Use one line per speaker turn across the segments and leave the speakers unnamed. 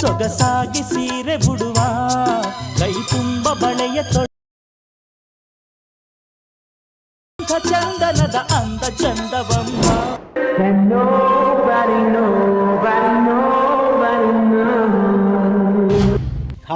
ಸೊಗಸಾಗಿ ಸೀರೆ ಬಿಡುವ ಕೈ ತುಂಬ ಬಳೆಯ ತೊಳೆ ಚಂದನದ ಅಂದ ಚಂದವಮ್ಮ.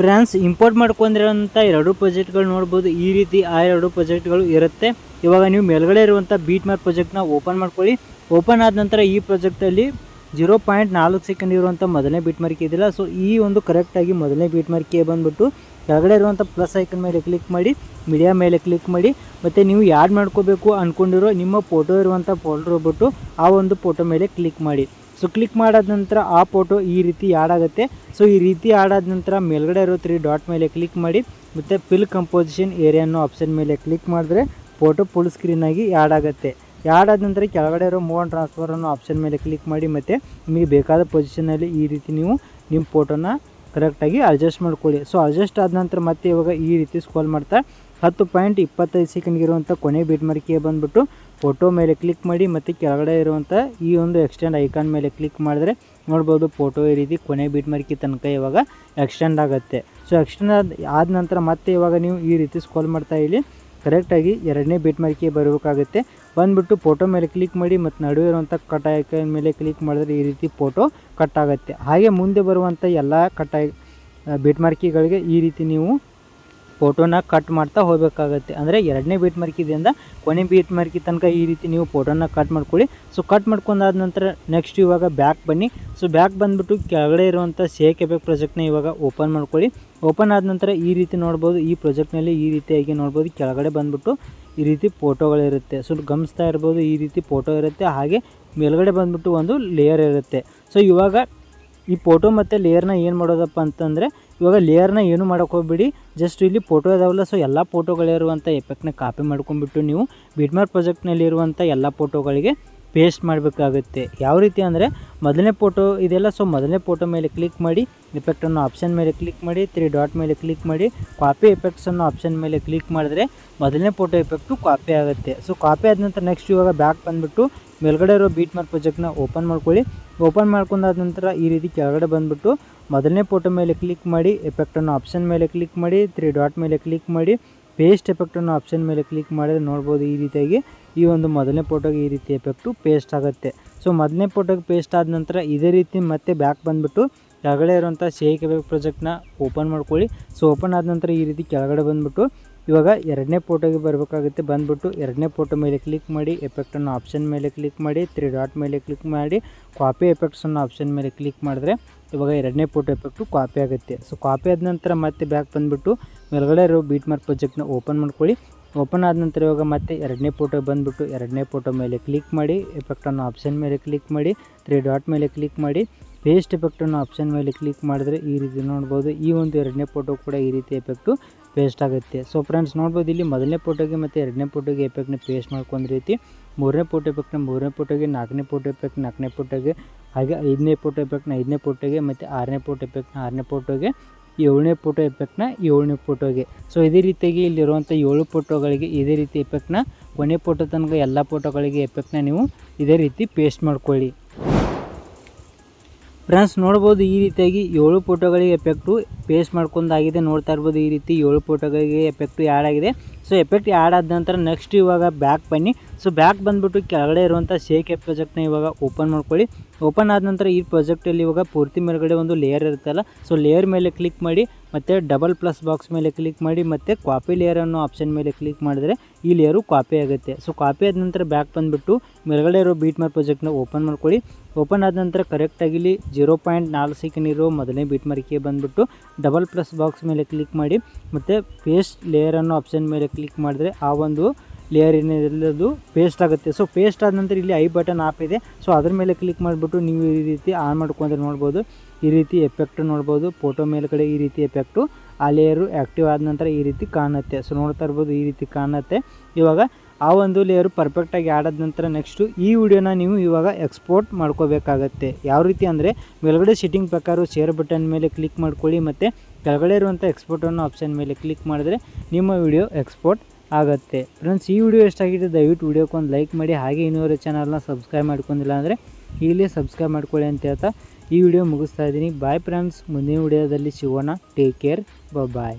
ಫ್ರೆಂಡ್ಸ್ ಇಂಪೋರ್ಟ್ ಮಾಡ್ಕೊಂಡಿರೋಂಥ ಎರಡು ಪ್ರೊಜೆಕ್ಟ್ಗಳು ನೋಡ್ಬೋದು, ಈ ರೀತಿ ಆ ಎರಡು ಪ್ರೊಜೆಕ್ಟ್ಗಳು ಇರುತ್ತೆ. ಇವಾಗ ನೀವು ಮೇಲ್ಗಡೆ ಇರುವಂಥ ಬೀಟ್ ಮಾರ್ ಪ್ರಾಜೆಕ್ಟ್ನ ಓಪನ್ ಮಾಡ್ಕೊಳ್ಳಿ. ಓಪನ್ ಆದ ನಂತರ ಈ ಪ್ರೊಜೆಕ್ಟಲ್ಲಿ ಜೀರೋ ಪಾಯಿಂಟ್ ನಾಲ್ಕು ಸೆಕೆಂಡ್ ಇರುವಂಥ ಮೊದಲನೇ ಬೀಟ್ ಮಾರ್ಕ್ ಇದಿಲ್ಲ ಸೊ ಈ ಒಂದು ಕರೆಕ್ಟಾಗಿ ಮೊದಲನೇ ಬೀಟ್ ಮಾರ್ಕಿಗೆ ಬಂದುಬಿಟ್ಟು ಕೆಳಗಡೆ ಇರುವಂಥ ಪ್ಲಸ್ ಐಕನ್ ಮೇಲೆ ಕ್ಲಿಕ್ ಮಾಡಿ ಮೀಡಿಯಾ ಮೇಲೆ ಕ್ಲಿಕ್ ಮಾಡಿ, ಮತ್ತು ನೀವು ಯಾಡ್ ಮಾಡ್ಕೋಬೇಕು ಅಂದ್ಕೊಂಡಿರೋ ನಿಮ್ಮ ಫೋಟೋ ಇರುವಂಥ ಫೋಲ್ಡರ್ ಹೋಗ್ಬಿಟ್ಟು ಆ ಒಂದು ಫೋಟೋ ಮೇಲೆ ಕ್ಲಿಕ್ ಮಾಡಿ. ಸೊ ಕ್ಲಿಕ್ ಮಾಡಾದ ನಂತರ ಆ ಫೋಟೋ ಈ ರೀತಿ ಆಡ್ ಆಗುತ್ತೆ. ಸೊ ಈ ರೀತಿ ಆಡ್ ಆದ ನಂತರ ಮೇಲ್ಗಡೆ ಇರೋ ತ್ರೀ ಡಾಟ್ ಮೇಲೆ ಕ್ಲಿಕ್ ಮಾಡಿ, ಮತ್ತು ಫಿಲ್ ಕಂಪೋಸಿಷನ್ ಏರಿಯಾ ಅನ್ನೋ ಆಪ್ಷನ್ ಮೇಲೆ ಕ್ಲಿಕ್ ಮಾಡಿದ್ರೆ ಫೋಟೋ ಫುಲ್ ಸ್ಕ್ರೀನಾಗಿ ಆ್ಯಡ್ ಆಗುತ್ತೆ. ಆ್ಯಡ್ ಆದ ನಂತರ ಕೆಳಗಡೆ ಇರೋ ಮೂವ್ ಟ್ರಾನ್ಸ್ಫರ್ ಅನ್ನೋ ಆಪ್ಷನ್ ಮೇಲೆ ಕ್ಲಿಕ್ ಮಾಡಿ, ಮತ್ತು ನಿಮಗೆ ಬೇಕಾದ ಪೊಸಿಷನಲ್ಲಿ ಈ ರೀತಿ ನೀವು ನಿಮ್ಮ ಫೋಟೋನ ಕರೆಕ್ಟಾಗಿ ಅಡ್ಜಸ್ಟ್ ಮಾಡ್ಕೊಳ್ಳಿ. ಸೊ ಅಡ್ಜಸ್ಟ್ ಆದ ನಂತರ ಮತ್ತೆ ಇವಾಗ ಈ ರೀತಿ ಸ್ಕೋಲ್ ಮಾಡ್ತಾ ಹತ್ತು ಪಾಯಿಂಟ್ ಇಪ್ಪತ್ತೈದು ಸೆಕೆಂಡ್ಗೆ ಇರುವಂಥ ಕೊನೆ ಬೀಟ್ ಮಾರ್ಕಿಗೆ ಬಂದುಬಿಟ್ಟು ಫೋಟೋ ಮೇಲೆ ಕ್ಲಿಕ್ ಮಾಡಿ ಮತ್ತು ಕೆಳಗಡೆ ಇರುವಂಥ ಈ ಒಂದು ಎಕ್ಸ್ಟೆಂಡ್ ಐಕಾನ್ ಮೇಲೆ ಕ್ಲಿಕ್ ಮಾಡಿದ್ರೆ ನೋಡ್ಬೋದು ಫೋಟೋ ಈ ರೀತಿ ಕೊನೆ ಬೀಟ್ ಮಾರ್ಕಿ ತನಕ ಇವಾಗ ಎಕ್ಸ್ಟೆಂಡ್ ಆಗುತ್ತೆ. ಸೊ ಎಕ್ಸ್ಟೆಂಡ್ ಆದ ನಂತರ ಮತ್ತೆ ಇವಾಗ ನೀವು ಈ ರೀತಿ ಸ್ಕೋಲ್ ಮಾಡ್ತಾ ಇಲ್ಲಿ ಕರೆಕ್ಟಾಗಿ ಎರಡನೇ ಬೀಟ್ ಮರ್ಕಿ ಬರಬೇಕಾಗುತ್ತೆ. ಬಂದುಬಿಟ್ಟು ಫೋಟೋ ಮೇಲೆ ಕ್ಲಿಕ್ ಮಾಡಿ ಮತ್ತು ನಡುವೆ ಇರುವಂಥ ಕಟ್ ಐಕಾನ್ ಮೇಲೆ ಕ್ಲಿಕ್ ಮಾಡಿದ್ರೆ ಈ ರೀತಿ ಫೋಟೋ ಕಟ್ ಆಗುತ್ತೆ. ಹಾಗೆ ಮುಂದೆ ಬರುವಂಥ ಎಲ್ಲ ಕಟ್ ಐ ಬೀಟ್ ಮಾರ್ಕಿಗಳಿಗೆ ಈ ರೀತಿ ನೀವು ಫೋಟೋನ ಕಟ್ ಮಾಡ್ತಾ ಹೋಗಬೇಕಾಗತ್ತೆ. ಅಂದರೆ ಎರಡನೇ ಬೀಟ್ ಮರ್ಕಿದಿಂದ ಕೊನೆ ಬೀಟ್ ಮರ್ಕಿ ತನಕ ಈ ರೀತಿ ನೀವು ಫೋಟೋನ ಕಟ್ ಮಾಡ್ಕೊಳ್ಳಿ. ಸೊ ಕಟ್ ಮಾಡ್ಕೊಂಡಾದ ನಂತರ ನೆಕ್ಸ್ಟ್ ಇವಾಗ ಬ್ಯಾಕ್ ಬನ್ನಿ. ಸೊ ಬ್ಯಾಕ್ ಬಂದುಬಿಟ್ಟು ಕೆಳಗಡೆ ಇರುವಂಥ ಸೇಕ್ ಎಫೆಕ್ಟ್ ಪ್ರಾಜೆಕ್ಟ್ನ ಇವಾಗ ಓಪನ್ ಮಾಡ್ಕೊಳ್ಳಿ. ಓಪನ್ ಆದ ನಂತರ ಈ ರೀತಿ ನೋಡ್ಬೋದು, ಈ ಪ್ರಾಜೆಕ್ಟ್ನಲ್ಲಿ ಈ ರೀತಿಯಾಗಿ ನೋಡ್ಬೋದು, ಕೆಳಗಡೆ ಬಂದುಬಿಟ್ಟು ಈ ರೀತಿ ಫೋಟೋಗಳಿರುತ್ತೆ ಸೊ ಗಮನಿಸ್ತಾ ಇರ್ಬೋದು, ಈ ರೀತಿ ಫೋಟೋ ಇರುತ್ತೆ. ಹಾಗೆ ಮೇಲ್ಗಡೆ ಬಂದುಬಿಟ್ಟು ಒಂದು ಲೇಯರ್ ಇರುತ್ತೆ. ಸೊ ಇವಾಗ ಈ ಫೋಟೋ ಮತ್ತು ಲೇಯರ್ನ ಏನು ಮಾಡೋದಪ್ಪ ಅಂತಂದರೆ, ಇವಾಗ ಲೇಯರ್ನ ಏನು ಮಾಡೋಕೆ ಹೋಗ್ಬಿಡಿ ಜಸ್ಟ್ ಇಲ್ಲಿ ಫೋಟೋ ಇದಾವಲ್ಲ ಸೊ ಎಲ್ಲ ಫೋಟೋಗಳಿರುವಂಥ ಎಫೆಕ್ಟ್ನ ಕಾಪಿ ಮಾಡ್ಕೊಂಡ್ಬಿಟ್ಟು ನೀವು ಬಿಡ್ಮಾರ್ ಪ್ರಾಜೆಕ್ಟ್ನಲ್ಲಿರುವಂಥ ಎಲ್ಲ ಫೋಟೋಗಳಿಗೆ ಪೇಸ್ಟ್ ಮಾಡಬೇಕಾಗುತ್ತೆ. ಯಾವ ರೀತಿ ಅಂದರೆ ಮೊದಲನೇ ಫೋಟೋ ಇದೆಲ್ಲ ಸೊ ಮೊದಲನೇ ಫೋಟೋ ಮೇಲೆ ಕ್ಲಿಕ್ ಮಾಡಿ ಎಫೆಕ್ಟ್ ಅನ್ನೋ ಆಪ್ಷನ್ ಮೇಲೆ ಕ್ಲಿಕ್ ಮಾಡಿ ತ್ರೀ ಡಾಟ್ ಮೇಲೆ ಕ್ಲಿಕ್ ಮಾಡಿ ಕಾಪಿ ಎಫೆಕ್ಟ್ಸ್ ಅನ್ನೋ ಆಪ್ಷನ್ ಮೇಲೆ ಕ್ಲಿಕ್ ಮಾಡಿದ್ರೆ ಮೊದಲನೇ ಫೋಟೋ ಎಫೆಕ್ಟು ಕಾಪಿ ಆಗುತ್ತೆ. ಸೊ ಕಾಪಿ ಆದ ನಂತರ ನೆಕ್ಸ್ಟ್ ಇವಾಗ ಬ್ಯಾಕ್ ಬಂದುಬಿಟ್ಟು ಮೇಲ್ಗಡೆ ಇರೋ ಬೀಟ್ ಮಾರ್ಕ್ ಪ್ರಾಜೆಕ್ಟ್ನ ಓಪನ್ ಮಾಡ್ಕೊಳ್ಳಿ. ಓಪನ್ ಮಾಡ್ಕೊಂಡಾದ ನಂತರ ಈ ರೀತಿ ಕೆಳಗಡೆ ಬಂದುಬಿಟ್ಟು ಮೊದಲನೇ ಫೋಟೋ ಮೇಲೆ ಕ್ಲಿಕ್ ಮಾಡಿ ಎಫೆಕ್ಟ್ ಅನ್ನೋ ಆಪ್ಷನ್ ಮೇಲೆ ಕ್ಲಿಕ್ ಮಾಡಿ ತ್ರೀ ಡಾಟ್ ಮೇಲೆ ಕ್ಲಿಕ್ ಮಾಡಿ ಪೇಸ್ಟ್ ಎಫೆಕ್ಟ್ ಅನ್ನೋ ಆಪ್ಷನ್ ಮೇಲೆ ಕ್ಲಿಕ್ ಮಾಡಿದ್ರೆ ನೋಡ್ಬೋದು ಈ ರೀತಿಯಾಗಿ ಈ ಒಂದು ಮೊದಲನೇ ಫೋಟೋಗೆ ಈ ರೀತಿ ಎಫೆಕ್ಟು ಪೇಸ್ಟ್ ಆಗುತ್ತೆ. ಸೊ ಮೊದಲನೇ ಫೋಟೋಗೆ ಪೇಸ್ಟ್ ಆದ ನಂತರ ಇದೇ ರೀತಿ ಮತ್ತೆ ಬ್ಯಾಕ್ ಬಂದುಬಿಟ್ಟು ಕೆಳಗಡೆ ಇರುವಂಥ ಶೇಕ್ ಎಫೆಕ್ಟ್ ಪ್ರಾಜೆಕ್ಟ್ನ ಓಪನ್ ಮಾಡ್ಕೊಳ್ಳಿ. ಸೊ ಓಪನ್ ಆದ ನಂತರ ಈ ರೀತಿ ಕೆಳಗಡೆ ಬಂದುಬಿಟ್ಟು ಇವಾಗ ಎರಡನೇ ಫೋಟೋಗೆ ಬರಬೇಕಾಗುತ್ತೆ. ಬಂದುಬಿಟ್ಟು ಎರಡನೇ ಫೋಟೋ ಮೇಲೆ ಕ್ಲಿಕ್ ಮಾಡಿ ಎಫೆಕ್ಟ್ ಅನ್ನೋ ಆಪ್ಷನ್ ಮೇಲೆ ಕ್ಲಿಕ್ ಮಾಡಿ ತ್ರೀ ಡಾಟ್ ಮೇಲೆ ಕ್ಲಿಕ್ ಮಾಡಿ ಕಾಪಿ ಎಫೆಕ್ಟ್ಸ್ ಅನ್ನೋ ಆಪ್ಷನ್ ಮೇಲೆ ಕ್ಲಿಕ್ ಮಾಡಿದ್ರೆ ಇವಾಗ ಎರಡನೇ ಫೋಟೋ ಎಫೆಕ್ಟು ಕಾಪಿ ಆಗುತ್ತೆ. ಸೊ ಕಾಪಿ ಆದ ನಂತರ ಮತ್ತೆ ಬ್ಯಾಕ್ ಬಂದುಬಿಟ್ಟು ಮೇಲ್ಗಡೆ ಇರೋ ಬೀಟ್ ಮಾರ್ಕ್ ಪ್ರಾಜೆಕ್ಟ್ನ ಓಪನ್ ಮಾಡ್ಕೊಳ್ಳಿ. ಓಪನ್ ಆದ ನಂತರ ಇವಾಗ ಮತ್ತೆ ಎರಡನೇ ಫೋಟೋ ಬಂದುಬಿಟ್ಟು ಎರಡನೇ ಫೋಟೋ ಮೇಲೆ ಕ್ಲಿಕ್ ಮಾಡಿ ಎಫೆಕ್ಟ್ ಅನ್ನೋ ಆಪ್ಷನ್ ಮೇಲೆ ಕ್ಲಿಕ್ ಮಾಡಿ ತ್ರೀ ಡಾಟ್ ಮೇಲೆ ಕ್ಲಿಕ್ ಮಾಡಿ ಪೇಸ್ಟ್ ಎಫೆಕ್ಟ್ ಅನ್ನೋ ಆಪ್ಷನ್ ಮೇಲೆ ಕ್ಲಿಕ್ ಮಾಡಿದ್ರೆ ಈ ರೀತಿ ನೋಡ್ಬೋದು. ಈ ಒಂದು ಎರಡನೇ ಫೋಟೋ ಕೂಡ ಈ ರೀತಿ ಎಫೆಕ್ಟು ಪೇಸ್ಟ್ ಆಗುತ್ತೆ. ಸೊ ಫ್ರೆಂಡ್ಸ್ ನೋಡ್ಬೋದು ಇಲ್ಲಿ ಮೊದಲನೇ ಫೋಟೋಗೆ ಮತ್ತು ಎರಡನೇ ಫೋಟೋಗೆ ಎಫೆಕ್ಟ್ನ ಪೇಸ್ಟ್ ಮಾಡ್ಕೊಂಡ ರೀತಿ, ಮೂರನೇ ಫೋಟೋ ಎಫೆಕ್ಟ್ನ ಮೂರನೇ ಫೋಟೋಗೆ ನಾಲ್ಕನೇ ಫೋಟೋ ಎಫೆಕ್ಟ್ ನಾಲ್ಕನೇ ಫೋಟೋಗೆ ಹಾಗೆ ಐದನೇ ಫೋಟೋ ಎಫೆಕ್ಟ್ನ ಐದನೇ ಫೋಟೋಗೆ ಮತ್ತು ಆರನೇ ಫೋಟೋ ಎಫೆಕ್ಟ್ನ ಆರನೇ ಫೋಟೋಗೆ ಏಳನೇ ಫೋಟೋ ಎಫೆಕ್ಟ್ನ ಏಳನೇ ಫೋಟೋಗೆ ಸೊ ಇದೇ ರೀತಿಯಾಗಿ ಇಲ್ಲಿರುವಂಥ ಏಳು ಫೋಟೋಗಳಿಗೆ ಇದೇ ರೀತಿ ಎಫೆಕ್ಟ್ನ ಕೊನೆ ಫೋಟೋ ತನಕ ಎಲ್ಲ ಫೋಟೋಗಳಿಗೆ ಎಫೆಕ್ಟ್ನ ನೀವು ಇದೇ ರೀತಿ ಪೇಸ್ಟ್ ಮಾಡ್ಕೊಳ್ಳಿ. ಫ್ರೆಂಡ್ಸ್ ನೋಡ್ಬೋದು ಈ ರೀತಿಯಾಗಿ ಏಳು ಫೋಟೋಗಳಿಗೆ ಎಫೆಕ್ಟು ಪೇಸ್ಟ್ ಮಾಡ್ಕೊಂಡಾಗಿದೆ ನೋಡ್ತಾ ಇರ್ಬೋದು ಈ ರೀತಿ ಏಳು ಫೋಟೋಗಳಿಗೆ ಎಫೆಕ್ಟು ಆ್ಯಡ್ ಆಗಿದೆ ಸೊ ಎಫೆಕ್ಟ್ ಆ್ಯಡ್ ಆದ ನಂತರ ನೆಕ್ಸ್ಟ್ ಇವಾಗ ಬ್ಯಾಕ್ ಬನ್ನಿ. ಸೊ ಬ್ಯಾಕ್ ಬಂದುಬಿಟ್ಟು ಕೆಳಗಡೆ ಇರುವಂಥ ಶೇಕ್ ಪ್ರಾಜೆಕ್ಟ್ನ ಇವಾಗ ಓಪನ್ ಮಾಡ್ಕೊಳ್ಳಿ. ಓಪನ್ ಆದ ನಂತರ ಈ ಪ್ರಾಜೆಕ್ಟಲ್ಲಿ ಇವಾಗ ಪೂರ್ತಿ ಮೇಲ್ಗಡೆ ಒಂದು ಲೇಯರ್ ಇರುತ್ತಲ್ಲ ಸೊ ಲೇಯರ್ ಮೇಲೆ ಕ್ಲಿಕ್ ಮಾಡಿ, ಮತ್ತು ಡಬಲ್ ಪ್ಲಸ್ ಬಾಕ್ಸ್ ಮೇಲೆ ಕ್ಲಿಕ್ ಮಾಡಿ, ಮತ್ತು ಕಾಪಿ ಲೇಯರ್ ಅನ್ನೋ ಆಪ್ಷನ್ ಮೇಲೆ ಕ್ಲಿಕ್ ಮಾಡಿದ್ರೆ ಈ ಲೇಯರು ಕಾಪಿ ಆಗುತ್ತೆ. ಸೊ ಕಾಪಿ ಆದ ನಂತರ ಬ್ಯಾಕ್ ಬಂದುಬಿಟ್ಟು ಮೇಲ್ಗಡೆ ಇರೋ ಬೀಟ್ ಮಾರ್ ಪ್ರಾಜೆಕ್ಟ್ನ ಓಪನ್ ಮಾಡ್ಕೊಳ್ಳಿ. ಓಪನ್ ಆದ ನಂತರ ಕರೆಕ್ಟಾಗಿ ಇಲ್ಲಿ ಜೀರೋ ಪಾಯಿಂಟ್ ನಾಲ್ಕು ಸೆಕೆಂಡ್ ಇರೋ ಮೊದಲನೇ ಬೀಟ್ ಮಾರ್ಕಿಗೆ ಬಂದುಬಿಟ್ಟು ಡಬಲ್ ಪ್ಲಸ್ ಬಾಕ್ಸ್ ಮೇಲೆ ಕ್ಲಿಕ್ ಮಾಡಿ, ಮತ್ತು ಪೇಸ್ಟ್ ಲೇಯರ್ ಅನ್ನೋ ಆಪ್ಷನ್ ಮೇಲೆ ಮಾಡಿದ್ರೆ ಆ ಒಂದು ಲೇಯರ್ ಏನಿದೆ ಪೇಸ್ಟ್ ಆಗುತ್ತೆ. ಸೊ ಪೇಸ್ಟ್ ಆದ ನಂತರ ಇಲ್ಲಿ ಐ ಬಟನ್ ಆಪ್ ಇದೆ. ಸೊ ಅದ್ರ ಮೇಲೆ ಕ್ಲಿಕ್ ಮಾಡಿಬಿಟ್ಟು ನೀವು ಈ ರೀತಿ ಆನ್ ಮಾಡ್ಕೊಂಡ್ರೆ ನೋಡ್ಬೋದು. ಈ ರೀತಿ ಎಫೆಕ್ಟು ನೋಡ್ಬೋದು. ಫೋಟೋ ಮೇಲ್ಗಡೆ ಈ ರೀತಿ ಎಫೆಕ್ಟು ಆ ಲೇಯರು ಆ್ಯಕ್ಟಿವ್ ಆದ ನಂತರ ಈ ರೀತಿ ಕಾಣುತ್ತೆ. ಸೊ ನೋಡ್ತಾ ಇರ್ಬೋದು ಈ ರೀತಿ ಕಾಣುತ್ತೆ. ಇವಾಗ ಆ ಒಂದು ಲೇಯರು ಪರ್ಫೆಕ್ಟಾಗಿ ಆಡಾದ ನಂತರ ನೆಕ್ಸ್ಟು ಈ ವಿಡಿಯೋನ ನೀವು ಇವಾಗ ಎಕ್ಸ್ಪೋರ್ಟ್ ಮಾಡ್ಕೋಬೇಕಾಗತ್ತೆ. ಯಾವ ರೀತಿ ಅಂದರೆ ಮೇಲ್ಗಡೆ ಸಿಟ್ಟಿಂಗ್ ಪ್ರಕಾರ ಶೇರ್ ಬಟನ್ ಮೇಲೆ ಕ್ಲಿಕ್ ಮಾಡ್ಕೊಳ್ಳಿ ಮತ್ತು ಕೆಳಗಡೆ ಇರುವಂಥ ಎಕ್ಸ್ಪೋರ್ಟ್ ಅನ್ನೋ ಆಪ್ಷನ್ ಮೇಲೆ ಕ್ಲಿಕ್ ಮಾಡಿದ್ರೆ ನಿಮ್ಮ ವಿಡಿಯೋ ಎಕ್ಸ್ಪೋರ್ಟ್ ಆಗುತ್ತೆ. ಫ್ರೆಂಡ್ಸ್ ಈ ವಿಡಿಯೋ ಎಷ್ಟಾಗಿದೆ ದಯವಿಟ್ಟು ವಿಡಿಯೋಕ್ಕೆ ಒಂದು ಲೈಕ್ ಮಾಡಿ. ಹಾಗೆ ಇನ್ನೂರು ಚಾನಲ್ನ ಸಬ್ಸ್ಕ್ರೈಬ್ ಮಾಡ್ಕೊಂಡಿಲ್ಲ ಅಂದರೆ ಈಗಲೇ ಸಬ್ಸ್ಕ್ರೈಬ್ ಮಾಡ್ಕೊಳ್ಳಿ ಅಂತ ಹೇಳ್ತಾ ಈ ವಿಡಿಯೋ ಮುಗಿಸ್ತಾ ಇದ್ದೀನಿ. ಬಾಯ್ ಫ್ರೆಂಡ್ಸ್ ಮುಂದಿನ ವಿಡಿಯೋದಲ್ಲಿ ಸಿಗೋಣ. Take care bye